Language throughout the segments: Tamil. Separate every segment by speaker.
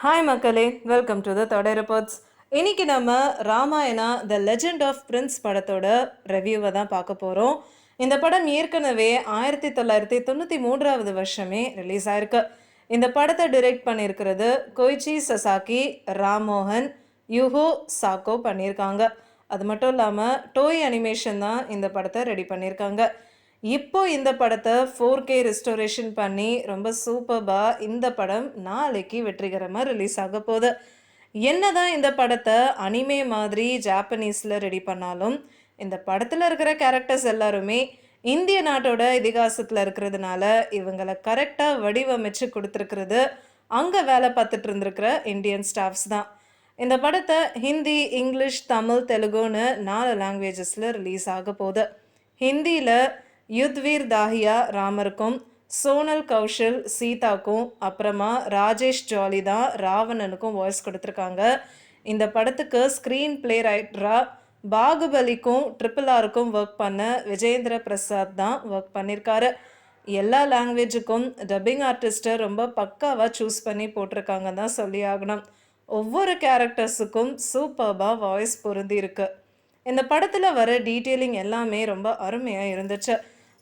Speaker 1: ஹாய் மக்களே. வெல்கம் டு த தொடை ரிப்போர்ட்ஸ் இன்னைக்கு நம்ம Ramayana the legend of prince படத்தோட ரிவ்யூவை தான் பார்க்க போகிறோம் இந்த படம் ஏற்கனவே ஆயிரத்தி தொள்ளாயிரத்தி தொண்ணூற்றி மூன்றாவது வருஷமே ரிலீஸ் ஆயிருக்கு. இந்த படத்தை டிரெக்ட் பண்ணியிருக்கிறது Koichi Sasaki Rammohan Yugo Sako பண்ணியிருக்காங்க. அது மட்டும் இல்லாமல் டோய் அனிமேஷன் தான் இந்த படத்தை ரெடி பண்ணியிருக்காங்க. இப்போ இந்த படத்தை ஃபோர் கே ரெஸ்டோரேஷன் பண்ணி ரொம்ப சூப்பர்பாக இந்த படம் நாளைக்கு வெற்றிகரமாக ரிலீஸ் ஆக போகுது. என்னதான் இந்த படத்தை அனிமே மாதிரி ஜாப்பனீஸில் ரெடி பண்ணாலும் இந்த படத்தில் இருக்கிற கேரக்டர்ஸ் எல்லாருமே இந்திய நாட்டோட இதிகாசத்தில் இருக்கிறதுனால இவங்களை கரெக்டாக வடிவமைச்சு கொடுத்துருக்கிறது அங்கே வேலை பார்த்துட்டு இருந்திருக்கிற இந்தியன் ஸ்டாஃப்ஸ் தான். இந்த படத்தை ஹிந்தி இங்கிலீஷ் தமிழ் தெலுங்குன்னு நாலு லாங்குவேஜஸில் ரிலீஸ் ஆக போகுது. ஹிந்தியில் யுத்வீர் தாஹியா ராமருக்கும் சோனல் கௌஷல் சீதாக்கும் அப்புறமா ராஜேஷ் ஜாலி தான் ராவணனுக்கும் வாய்ஸ் கொடுத்துருக்காங்க. இந்த படத்துக்கு ஸ்க்ரீன் பிளே ரைட்டராக பாகுபலிக்கும் ட்ரிபிள் ஆருக்கும் ஒர்க் பண்ண விஜேந்திர பிரசாத் தான் ஒர்க் பண்ணியிருக்காரு எல்லா லாங்குவேஜுக்கும் டப்பிங் ஆர்டிஸ்ட்டை ரொம்ப பக்காவாக சூஸ் பண்ணி போட்டிருக்காங்க தான் சொல்லி ஆகணும். ஒவ்வொரு கேரக்டர்ஸுக்கும் சூப்பர்பாக வாய்ஸ் பொருந்தி இருக்கு இந்த படத்தில் வர டீட்டெயிலிங் எல்லாமே ரொம்ப அருமையாக இருந்துச்சு.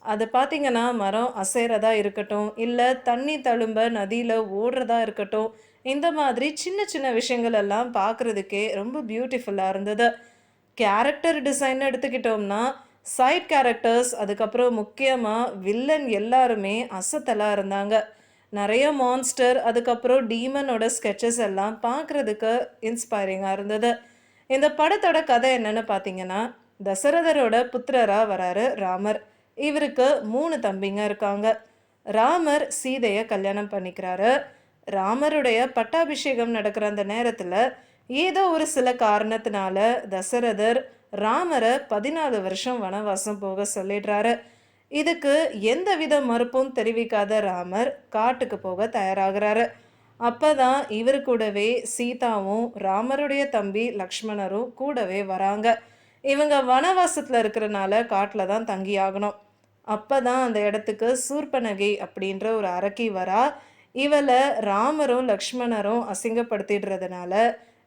Speaker 1: அது பார்த்தீங்கன்னா மரம் அசைறதா இருக்கட்டும் இல்லை தண்ணி தழும்ப நதியில் ஓடுறதா இருக்கட்டும் இந்த மாதிரி சின்ன சின்ன விஷயங்கள் எல்லாம் பார்க்குறதுக்கே ரொம்ப பியூட்டிஃபுல்லாக இருந்தது. கேரக்டர் டிசைன் எடுத்துக்கிட்டோம்னா சைட் கேரக்டர்ஸ் அதுக்கப்புறம் முக்கியமாக வில்லன் எல்லாருமே அசத்தலாக இருந்தாங்க. நிறைய மான்ஸ்டர் அதுக்கப்புறம் டீமனோட ஸ்கெச்சஸ் எல்லாம் பார்க்குறதுக்கு இன்ஸ்பைரிங்காக இருந்தது. இந்த படத்தோட கதை என்னென்னு பார்த்தீங்கன்னா தசரதரோட புத்திரராக வராரு ராமர். இவருக்கு மூணு தம்பிங்க இருக்காங்க. ராமர் சீதையை கல்யாணம் பண்ணிக்கிறாரு. ராமருடைய பட்டாபிஷேகம் நடக்கிற அந்த நேரத்தில் ஏதோ ஒரு சில காரணத்தினால தசரதர் ராமரை பதினாலு வருஷம் வனவாசம் போக சொல்லிடுறாரு. இதுக்கு எந்த வித மறுப்பும் தெரிவிக்காத ராமர் காட்டுக்கு போக தயாராகிறாரு. அப்பதான் இவர் கூடவே சீதாவும் ராமருடைய தம்பி லக்ஷ்மணரும் கூடவே வராங்க. இவங்க வனவாசத்தில் இருக்கிறனால காட்டில் தான் தங்கி ஆகணும் அப்போ தான் அந்த இடத்துக்கு சூர்பனகை அப்படின்ற ஒரு அரக்கி வரா. இவளை ராமரும் லக்ஷ்மணரும் அசிங்கப்படுத்திடுறதுனால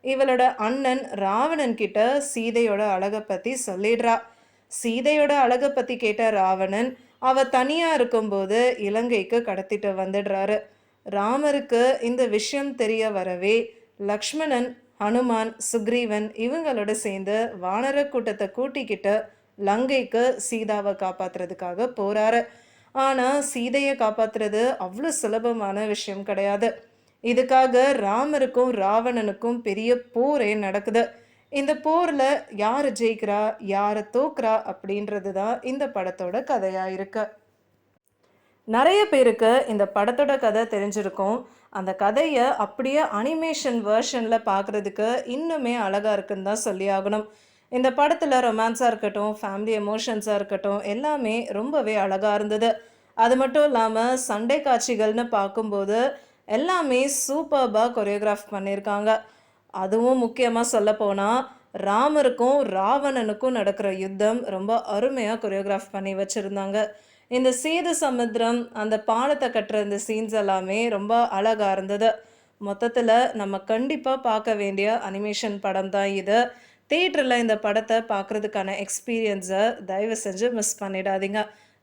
Speaker 1: இவளோட அண்ணன் ராவணன் கிட்ட சீதையோட அழகை பற்றி சொல்லிடுறா. சீதையோட அழகை பற்றி கேட்ட ராவணன் அவ தனியாக இருக்கும்போது இலங்கைக்கு கடத்திட்டு வந்துடுறாரு. ராமருக்கு இந்த விஷயம் தெரிய வரவே லக்ஷ்மணன் ஹனுமான் சுக்ரீவன் இவங்களோட சேர்ந்து வானர கூட்டத்தை கூட்டிக்கிட்டு லங்கைக்கு சீதாவை காப்பாத்துறதுக்காக போகிறாரு ஆனால் சீதையை காப்பாத்துறது அவ்வளோ சுலபமான விஷயம் கிடையாது. இதுக்காக ராமருக்கும் ராவணனுக்கும் பெரிய போரே நடக்குது. இந்த போரில் யார் ஜெயிக்கிறா யாரை தோக்குறா அப்படின்றது தான் இந்த படத்தோட கதையாக இருக்கு. நிறைய பேருக்கு இந்த படத்தோட கதை தெரிஞ்சிருக்கும். அந்த கதையை அப்படியே அனிமேஷன் வேர்ஷனில் பார்க்குறதுக்கு இன்னுமே அழகாக இருக்குன்னு தான் சொல்லி ஆகணும். இந்த படத்தில் ரொமான்ஸாக இருக்கட்டும் ஃபேமிலி எமோஷன்ஸாக இருக்கட்டும் எல்லாமே ரொம்பவே அழகாக இருந்தது. அது மட்டும் இல்லாமல் சண்டை காட்சிகள்னு பார்க்கும்போது எல்லாமே சூப்பர்பாக கொரியோகிராஃப் பண்ணியிருக்காங்க. அதுவும் முக்கியமாக சொல்லப்போனால் ராமருக்கும் ராவணனுக்கும் நடக்கிற யுத்தம் ரொம்ப அருமையாக கொரியோகிராஃப் பண்ணி வச்சுருந்தாங்க. இந்த சேது சமுத்திரம் அந்த பாலத்தை கட்டுற இந்த சீன்ஸ் எல்லாமே ரொம்ப அழகாக இருந்தது. மொத்தத்தில் நம்ம கண்டிப்பாக பார்க்க வேண்டிய அனிமேஷன் படம் தான் இது. தேட்டரில் இந்த படத்தை பார்க்குறதுக்கான எக்ஸ்பீரியன்ஸை தயவு செஞ்சு மிஸ் பண்ணிடாதீங்க.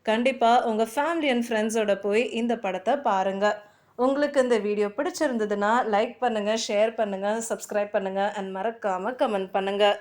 Speaker 1: கண்டிப்பாக உங்கள் ஃபேமிலி அண்ட் ஃப்ரெண்ட்ஸோட போய் இந்த படத்தை பாருங்கள் உங்களுக்கு இந்த வீடியோ பிடிச்சிருந்ததுன்னா லைக் பண்ணுங்கள் ஷேர் பண்ணுங்கள் சப்ஸ்கிரைப் பண்ணுங்கள் அண்ட் மறக்காமல் கமெண்ட் பண்ணுங்கள்